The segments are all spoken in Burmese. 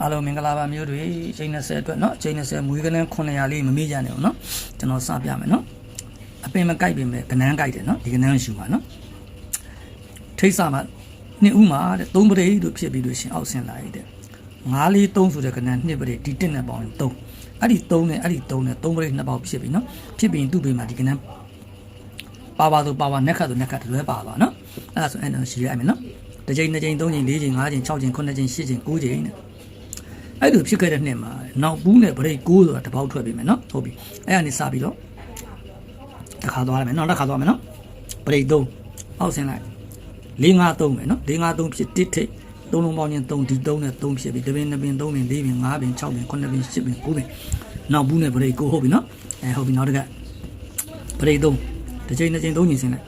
အားလုံးမင်္ဂလာပါမျိုးတွေချိန်20အတွက်เนาะချိန်20မွေးကနန်း900လေးမမေ့ကြနဲ့ဘူးเนาะကျွန်တော်စပြမယ်เนาะအပင်မကြိုက်ပင်ပဲကနန်းကြိုက်တယ်เนาะဒီကနန်းရှူပါเนาะထိတ်ဆာမှာနှစ်ဦးမှာတဲ့သုံးပရိတို့ဖြစ်ပြီးလို့ရှင်အောက်ဆင်းလာရတဲ့9လေး3ဆိုတဲ့ကနန်းနှစ်ပရိဒီတစ်နဲ့ပေါင်းရင်3အဲ့ဒီ3နဲ့အဲ့ဒီ3နဲ့3ပရိနှစ်ပေါင်းဖြစ်ပြီเนาะဖြစ်ပြီးသူ့ဘေးမှာဒီကနန်းပါပါဆိုပါပါနက်ခတ်ဆိုနက်ခတ်တွဲပါပါเนาะအဲ့ဒါဆိုအဲ့ဒါရှိရမယ်เนาะတစ်ချိန်နှစ်ချိန်သုံးချိန်လေးချိန်ငါးချိန်၆ချိန်9ချိန်10ချိန်9ချိန်နဲ့ အဲ့လိုဖြစ်ခဲ့တဲ့နှစ်မှာနောက်ဘူးနဲ့ဗရိတ်6ဆိုတာတစ်ပေါက်ထွက်ပြီမယ်နော်ဟုတ်ပြီအဲ့ဒါနေစပြီးတော့တစ်ခါသွားရမယ်နော်တစ်ခါသွားမယ်နော်ဗရိတ်3အောက်ဆင်းလိုက်4 5 3မယ်နော်4 5 3ဖြစ်တစ်ထိတ်သုံးလုံးပေါင်းချင်း3ဒီ3နဲ့3ဖြစ်ပြီတစ်ပင်နှစ်ပင်3ပင်4ပင်5ပင်6ပင်9ပင်10ပင်9ပင်နောက်ဘူးနဲ့ဗရိတ်6ဟုတ်ပြီနော်အဲဟုတ်ပြီနောက်တစ်ခါဗရိတ်3တစ်ချိန်တစ်ချိန်3ချိန်ဆင်းလိုက်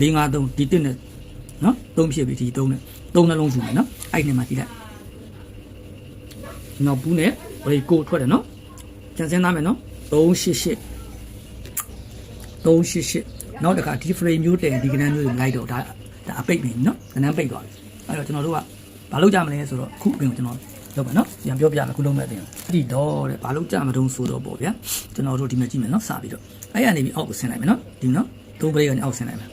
4 5 3ဒီတစ်နဲ့နော်3ဖြစ်ပြီဒီ3နဲ့3နှလုံးစုမယ်နော်အဲ့ဒီမှာကြည့်လိုက် နောက်ဘူးနဲ့ဘရိတ်ကိုထွက်တယ်နော်ကျန်စင်းသားမယ်နော်388 388နောက်တစ်ခါဒီ frame မျိုးတင်ဒီကနန်းမျိုးတွေမလိုက်တော့ဒါဒါအပိတ်ပြီနော်ကနန်းပိတ်သွားပြီအဲ့တော့ကျွန်တော်တို့ကဘာလုပ်ကြမလဲဆိုတော့အခုပြင်ကျွန်တော်လုပ်မယ်နော်ပြန်ပြောပြမယ်ခုလုံးမဲ့တင်ဒီတော့တဲ့ဘာလုပ်ကြမတုံးဆိုတော့ပေါ့ဗျာကျွန်တော်တို့ဒီမှာကြည့်မယ်နော်စပြီးတော့အဲ့ရနေပြီးအောက်ကိုဆင်းလိုက်မယ်နော်ဒီနော်သုံးပရိတ်ကနေအောက်ဆင်းလိုက်မယ်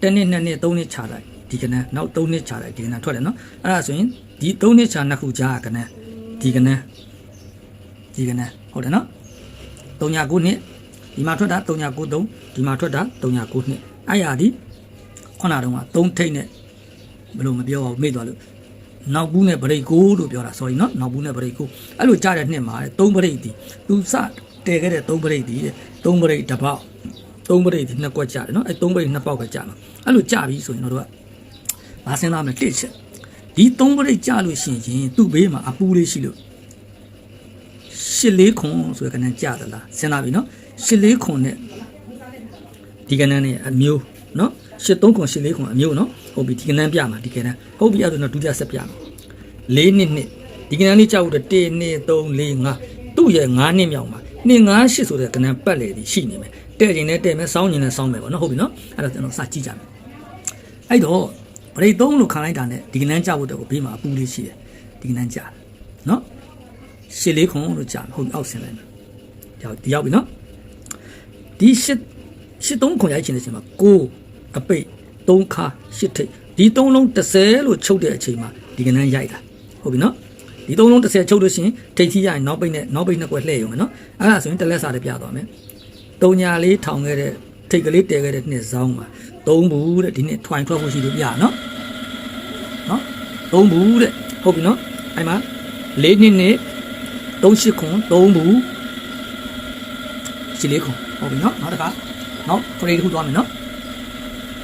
တစ်နှစ်နှစ်နှစ်သုံးနှစ်ခြာလိုက်ဒီကနန်းနောက်သုံးနှစ်ခြာလိုက်ဒီကနန်းထွက်တယ်နော်အဲ့ဒါဆိုရင် ဒီသုံးနှစ်ခြာနှစ်ခုကြားကနန်းဒီကနန်းဒီကနန်းဟုတ်တယ်နော်39နှစ်ဒီမှာထွက်တာ3993ဒီမှာထွက်တာ39နှစ်အဲ့ရဒီခုနတုန်းက3ထိတ်နဲ့ဘယ်လိုမပြောအောင်မေ့သွားလို့နောက်ဘူးနဲ့ဗရိတ်ကိုလို့ပြောတာ sorry နော်နောက်ဘူးနဲ့ဗရိတ်ကိုအဲ့လိုကြားတဲ့နှစ်မှာ3ဗရိတ်ဒီသူစတဲခဲ့တဲ့3ဗရိတ်ဒီ3ဗရိတ်တစ်ပေါက်3ဗရိတ်ဒီနှစ်ကွက်ကြားတယ်နော်အဲ့3ဗရိတ်နှစ်ပေါက်ကကြားမှာအဲ့လိုကြားပြီဆိုရင်တို့ကမဆင်းသားမယ်တစ်ချက် ဒီ3ဗရိတ်ကြားလို့ရှိရင်သူ့ဘေးမှာအပူလေးရှိလို့ရှစ်လေးခွန်ဆိုတဲ့ကနန်းကြားသလားစဉ်းစားပြီနော်ရှစ်လေးခွန်နဲ့ဒီကနန်းနဲ့အမျိုးနော်ရှစ်သုံးခွန်ရှစ်လေးခွန်အမျိုးနော်ဟုတ်ပြီဒီကနန်းပြမှာဒီကနန်းဟုတ်ပြီအဲ့ဒါတော့ဒုတိယဆက်ပြမှာလေးနှစ်နှစ်ဒီကနန်းလေးကြောက်တော့1 2 3 4 5သူ့ရဲ့9နှစ်မြောက်မှာနှစ်9 8ဆိုတဲ့ကနန်းပတ်လေဒီရှိနေမယ်တဲ့ကျင်နဲ့တဲ့မယ်စောင်းကျင်နဲ့စောင်းမယ်ပေါ့နော်ဟုတ်ပြီနော်အဲ့တော့ကျွန်တော်စကြည့်ကြမယ်အဲ့တော့ ဗရိတ်သုံးလို့ခံလိုက်တာနဲ့ဒီကနန်းကြောက်ဖို့တော့ဘေးမှာအပူလေးရှိတယ်ဒီကနန်းကြာနော်ရှစ်လေးခွန်လို့ကြာဟုတ်ပြီအောက်ဆင်းလိုက်မယ်ရောက်ဒီရောက်ပြီနော်ဒီရှစ်ရှစ်သုံးခွန်ရိုက်ချင်တဲ့အချိန်မှာကိုအပိတ်သုံးခါရှစ်ထိပ်ဒီသုံးလုံး30လို့ချုပ်တဲ့အချိန်မှာဒီကနန်းရိုက်တာဟုတ်ပြီနော်ဒီသုံးလုံး30ချုပ်လို့ရှိရင်ထိပ်ထီးရရင်နောက်ပိတ်နဲ့နောက်ပိတ်နှစ်ကွက်လှည့်ရုံပဲနော်အဲ့ဒါဆိုရင်တစ်လက်စာတည်းပြသွားမယ်တုံညာလေးထောင်ခဲ့တဲ့ထိပ်ကလေးတဲခဲ့တဲ့နှစ်စောင်းမှာ သုံးဘူးတဲ့ဒီနှစ်ထွိုင်ထွက်ဖို့ရှိလို့ပြနော်နော်သုံးဘူးတဲ့ဟုတ်ပြီနော်အဲ့မှာလေးနှစ်နှစ်သုံးရှစ်ခွန်သုံးဘူးရှစ်လေးခုဟုတ်ပြီနော်နောက်တစ်ခါနောက်ပရိတ်တစ်ခုသွားမယ်နော်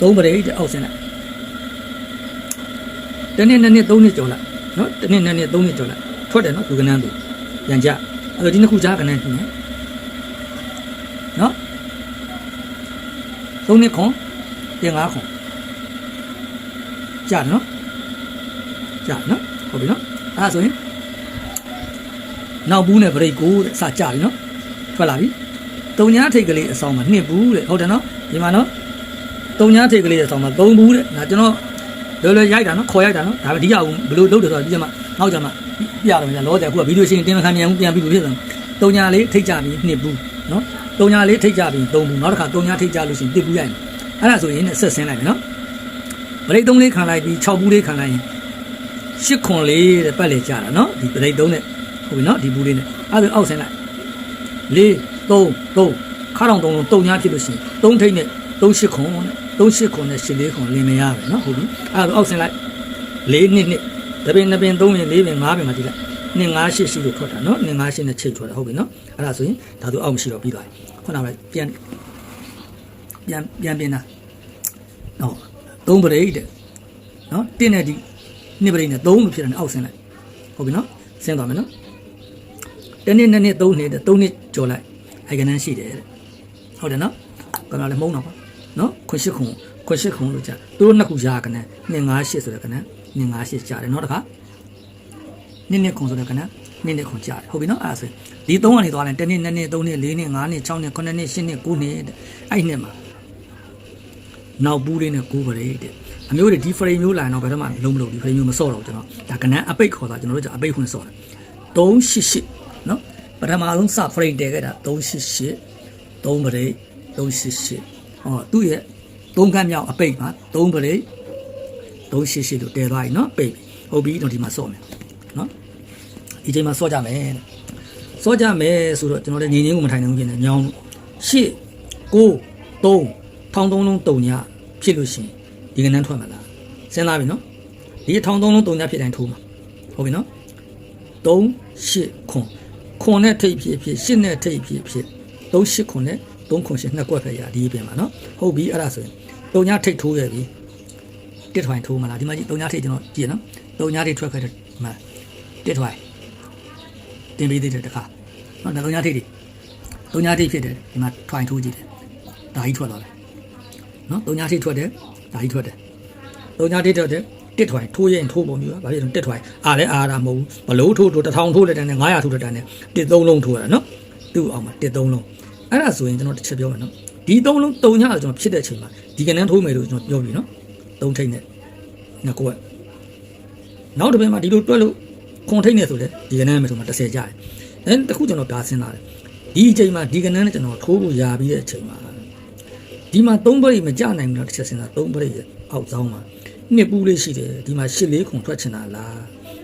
သုံးပရိတ်တဲ့အောက်ဆင်းလိုက်တနေ့နှစ်နှစ်သုံးနှစ်ကျော်လိုက်နော်တနေ့နှစ်နှစ်သုံးနှစ်ကျော်လိုက်ထွက်တယ်နော်သူကနန်းသူပြန်ကြအဲ့တော့ဒီနှစ်ခုကြားကနန်းရှင်နော်သုံးနှစ်ခွန် ပြင်ငါးခွန်ကြားနော်ကြားနော်ဟုတ်ပြီနော်အဲ့ဒါဆိုရင်နောက်ဘူးနဲ့ပရိတ်ကိုတဲ့စကြပြီနော်ထွက်လာပြီတုံညာထိတ်ကလေးအဆောင်မှာနှစ်ဘူးတဲ့ဟုတ်တယ်နော်ဒီမှာနော်တုံညာထိတ်ကလေးအဆောင်မှာသုံးဘူးတဲ့ဒါကျွန်တော်လောလောရိုက်တာနော်ခေါ်ရိုက်တာနော်ဒါပေမဲ့ဒီအောင်ဘယ်လိုလုပ်တယ်ဆိုတော့ဒီကျမှနောက်ကျမှပြရတယ်ညာလောတယ်အခုကဗီဒီယိုရှင်းတင်မခံမြန်ဘူးပြန်ပြီးလို့ဖြစ်တယ်တုံညာလေးထိတ်ကြပြီးနှစ်ဘူးနော်တုံညာလေးထိတ်ကြပြီးသုံးဘူးနောက်တစ်ခါတုံညာထိတ်ကြလို့ရှိရင်တစ်ဘူးရိုက်မယ် အဲ့ဒါဆိုရင်ဆက်ဆင်းလိုက်မယ်နော်ပရိတ်သုံးလေးခံလိုက်ပြီး6ဘူးလေးခံလိုက်ရင်8ခွန်လေးတဲ့ပတ်လေကြတာနော်ဒီပရိတ်သုံးနဲ့ဟုတ်ပြီနော်ဒီဘူးလေးနဲ့အဲ့ဒါအောက်ဆင်းလိုက်၄၃၃ခါတော်သုံးလုံးတုံညာဖြစ်လို့ရှိရင်3ထိတ်နဲ့38ခွန်နဲ့38ခွန်နဲ့14ခွန်လင်းနေရပဲနော်ဟုတ်ပြီအဲ့ဒါအောက်ဆင်းလိုက်၄နှစ်နှစ်တပင်နှစ်ပင်၃ပင်၄ပင်၅ပင်မှကြည့်လိုက်နှစ်98ရှိလို့ထွက်တာနော်နှစ်98နဲ့ချိန်ထွက်တာဟုတ်ပြီနော်အဲ့ဒါဆိုရင်ဒါတို့အောက်မရှိတော့ပြီးသွားပြီခုနကပြန် ပြန်ပြန်ပြင်တာဟောသုံးပရိတ်တဲ့နော်တင်းနဲ့ဒီနှစ်ပရိတ်နဲ့သုံးလို့ဖြစ်တယ်အောက်ဆင်းလိုက်ဟုတ်ပြီနော်ဆင်းသွားမယ်နော်တနေ့နှစ်နှစ်သုံးနှစ်သုံးနှစ်ကျော်လိုက်အိုင်ကနန်းရှိတယ်တဲ့ဟုတ်တယ်နော်ကနလည်းမုံတော့ပါနော်ခွရှိခုံခွရှိခုံလို့ကြာသူတို့နှစ်ခုရာကနန်း158ဆိုတဲ့ကနန်း158ကြာတယ်နော်တခါနှစ်နှစ်ခုံဆိုတဲ့ကနန်းနှစ်နှစ်ခုံကြာတယ်ဟုတ်ပြီနော်အဲ့ဒါဆိုဒီသုံးကနေသွားလိုက်တနေ့နှစ်နှစ်သုံးနှစ်လေးနှစ်ငါးနှစ်၆နှစ်9နှစ်10နှစ်9နှစ်အဲ့ဒီနှစ်မှာ နောက်ဘူးလေးနဲ့ကိုးပရိတဲ့အမျိုးတွေဒီ frame မျိုးလာရင်တော့ဘယ်တော့မှလုံးမလို့ဒီ frame မျိုးမစော့တော့ဘူးကျွန်တော်ဒါကနန်းအပိတ်ခေါ်တာကျွန်တော်တို့ကအပိတ်ခွင့်စော့တယ်388နော်ပထမဆုံးစ frame တည်ခဲ့တာ388 3ပရိတ်388ဟောသူ့ရဲ့3ခန်းမြောက်အပိတ်မှာ3ပရိတ်388လို့တည်သွားပြီနော်ပိတ်ပြီဟုတ်ပြီတော့ဒီမှာစော့မယ်နော်ဒီချိန်မှာစော့ကြမယ်တဲ့စော့ကြမယ်ဆိုတော့ကျွန်တော်လည်းငြင်းငင်းကိုမထိုင်နိုင်ဘူးပြင်တယ်ညောင်းရှစ်ကို3 ထောင်းသုံးလုံးတုံညဖြစ်လို့ရှိရင်ဒီကနန်းထွက်မှာလားစဉ်းစားပြီနော်ဒီထောင်းသုံးလုံးတုံညဖြစ်တိုင်းထိုးမှာဟုတ်ပြီနော်3 8ခွန်ခွန်နဲ့ထိပ်ဖြစ်ဖြစ်ရှစ်နဲ့ထိပ်ဖြစ်ဖြစ်3 8ခွန်နဲ့3ခွန်ရှစ်နှစ်ကွက်ပဲရဒီပြင်မှာနော်ဟုတ်ပြီအဲ့ဒါဆိုရင်တုံညထိပ်ထိုးရပြီတစ်ထွိုင်ထိုးမလားဒီမှာကြည့်တုံညထိပ်ကျွန်တော်ကြည့်ရနော်တုံညထိပ်ထွက်ခဲ့တဲ့ဒီမှာတစ်ထွိုင်တင်ပေးသေးတယ်တခါနော်ဒါတုံညထိပ်တွေတုံညထိပ်ဖြစ်တယ်ဒီမှာထွိုင်ထိုးကြည့်တယ်ဒါကြီးထွက်သွားတယ် နော်တုံညထိပ်ထွက်တယ်ဒါကြီးထွက်တယ်တုံညထိပ်ထွက်တယ်တစ်ထွိုင်ထိုးရင်ထိုးပုံမျိုးပါဘာဖြစ်လို့တစ်ထွိုင်အားလဲအားတာမဟုတ်ဘူးဘလို့ထိုးထိုးတစ်ထောင်ထိုးလက်တန်းနဲ့900ထိုးလက်တန်းနဲ့တစ်သုံးလုံးထိုးရတာနော်သူ့အောင်မှာတစ်သုံးလုံးအဲ့ဒါဆိုရင်ကျွန်တော်တစ်ချက်ပြောမယ်နော်ဒီသုံးလုံးတုံညကျွန်တော်ဖြစ်တဲ့အချိန်မှာဒီကနန်းထိုးမယ်လို့ကျွန်တော်ပြောပြီနော်သုံးထိပ်နဲ့နှစ်ကိုယ်နောက်တစ်ပင်မှာဒီလိုတွက်လို့ခွန်ထိပ်နဲ့ဆိုလေဒီကနန်းမယ်ဆိုမှ30ကျတယ်အဲတခုကျွန်တော်ဒါစဉ်းစားတယ်ဒီအချိန်မှာဒီကနန်းနဲ့ကျွန်တော်ထိုးဖို့ရာပြီးတဲ့အချိန်မှာ ဒီမှာ3ပရိမကြနိုင်ဘူးတော့တစ်ချက်စဉ်းစား3ပရိရဲ့အောက်ဆောင်မှာနှစ်ပူးလေးရှိတယ်ဒီမှာရှစ်လေးခွန်ထွက်ချင်တာလား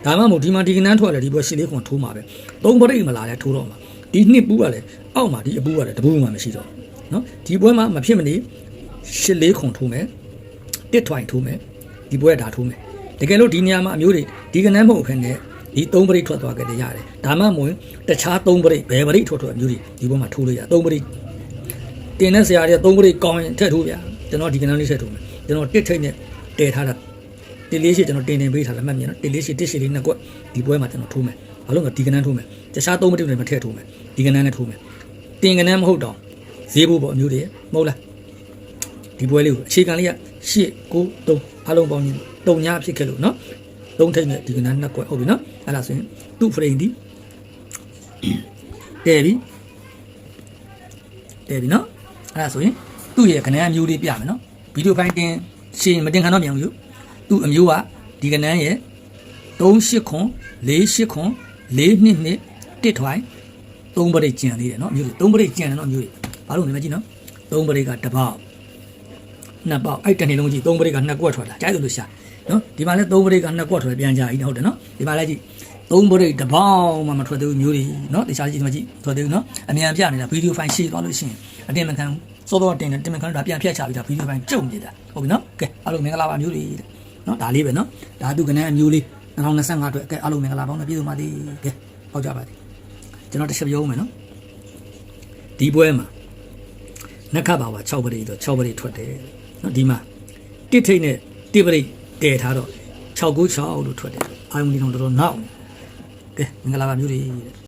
ဒါမှမဟုတ်ဒီမှာဒီကနန်းထွက်တယ်ဒီဘက်ရှစ်လေးခွန်ထိုးမှာပဲ3ပရိမလာလဲထိုးတော့မှာဒီနှစ်ပူးကလည်းအောက်မှာဒီအပူးကလည်းတပူးမှမရှိတော့နော်ဒီပွဲမှာမဖြစ်မနေရှစ်လေးခွန်ထိုးမယ်တစ်ထွိုင်ထိုးမယ်ဒီပွဲဒါထိုးမယ်တကယ်လို့ဒီနေရာမှာအမျိုးတွေဒီကနန်းမဟုတ်ဖ ೇನೆ ဒီ3ပရိထွက်သွားကြတယ်ရတယ်ဒါမှမဟုတ်တခြား3ပရိဘယ်ပရိထွက်ထွက်အမျိုးတွေဒီပွဲမှာထိုးလို့ရ3ပရိတ င်တဲ့ဆရာတွေက3ပရိကောင်းရင်ထည့်ထိုးဗျာကျွန်တော်ဒီကနန်းလေးထည့်ထိုးမယ်ကျွန်တော်တစ်ထိတ်နဲ့တည်ထားတာတစ်လေးရှိကျွန်တော်တင်တင်ပေးထားတယ်မှတ်မြင်နော်တစ်လေးရှိတစ်ရှိလေးနှစ်ကွက်ဒီပွဲမှာကျွန်တော်ထိုးမယ်ဘာလို့လဲဒီကနန်းထိုးမယ်တခြား3ပရိတွေမထည့်ထိုးမယ်ဒီကနန်းနဲ့ထိုးမယ်တင်ကနန်းမဟုတ်တော့ဈေးဖို့ပေါ့အမျိုးတွေမဟုတ်လားဒီပွဲလေးကိုအခြေခံလေးကရှစ်9 3အလုံးပေါင်းရင်တုံညာဖြစ်ခဲ့လို့နော်သုံးထိပ်နဲ့ဒီကနန်းနှစ်ကွက်ဟုတ်ပြီနော်အဲ့ဒါဆိုရင်သူ့ဖရိန်ဒီတဲ့ပြီတဲ့ပြီနော် အဲ့ဒါဆိုရင်သူ့ရဲ့ကနန်းအမျိုးလေးပြမယ်နော်ဗီဒီယိုဖိုင်တင်ရှင်မတင်ခံတော့မြန်ဘူးယူသူ့အမျိုးကဒီကနန်းရဲ့38ခွန်48ခွန်4နှစ်နှစ်တစ်ထွိုင်3ပရိတ်ကျန်သေးတယ်နော်အမျိုးတွေ3ပရိတ်ကျန်တယ်နော်အမျိုးတွေဘာလို့လဲမကြည့်နော်3ပရိတ်ကတစ်ပေါက်နှစ်ပေါက်အဲ့တနေ့လုံးကြည့်3ပရိတ်ကနှစ်ကွက်ထွက်လာကြားလို့ရှာ နော်ဒီမှာလည်း3ပရိတ်ကနှစ်ကွက်ထွက်ပြန်ကြပြီဟုတ်တယ်နော်ဒီမှာလည်းကြည့်3ပရိတ်တစ်ပေါက်မှမထွက်သေးဘူးမျိုးတွေနော်တခြားကြည့်ဒီမှာကြည့်ထွက်သေးဘူးနော်အမြန်ပြနေတာဗီဒီယိုဖိုင်ရှေ့သွားလို့ရှိရင်အတင်မခံဘူးစောစောတင်တယ်တင်မခံတော့ဒါပြန်ဖြတ်ချပြီးဒါဗီဒီယိုဖိုင်ကျုံနေတာဟုတ်ပြီနော်ကဲအားလုံးမင်္ဂလာပါမျိုးတွေတဲ့နော်ဒါလေးပဲနော်ဒါသူကနန်းအမျိုးလေး2025အတွက်ကဲအားလုံးမင်္ဂလာပေါင်းနဲ့ပြည်သူပါသည်ကဲဟောက်ကြပါသည်ကျွန်တော်တစ်ချက်ပြောဦးမယ်နော်ဒီပွဲမှာနက်ခတ်ပါပါ6ပရိတော့6ပရိထွက်တယ်နော်ဒီမှာတစ်ထိတ်နဲ့တစ်ပရိတ ည်ထားတော့696လို့ထွက်တယ်အာယုန်ဒီတော့တော်တော်နောက်ကဲမင်္ဂလာပါမျိုးတွေတဲ့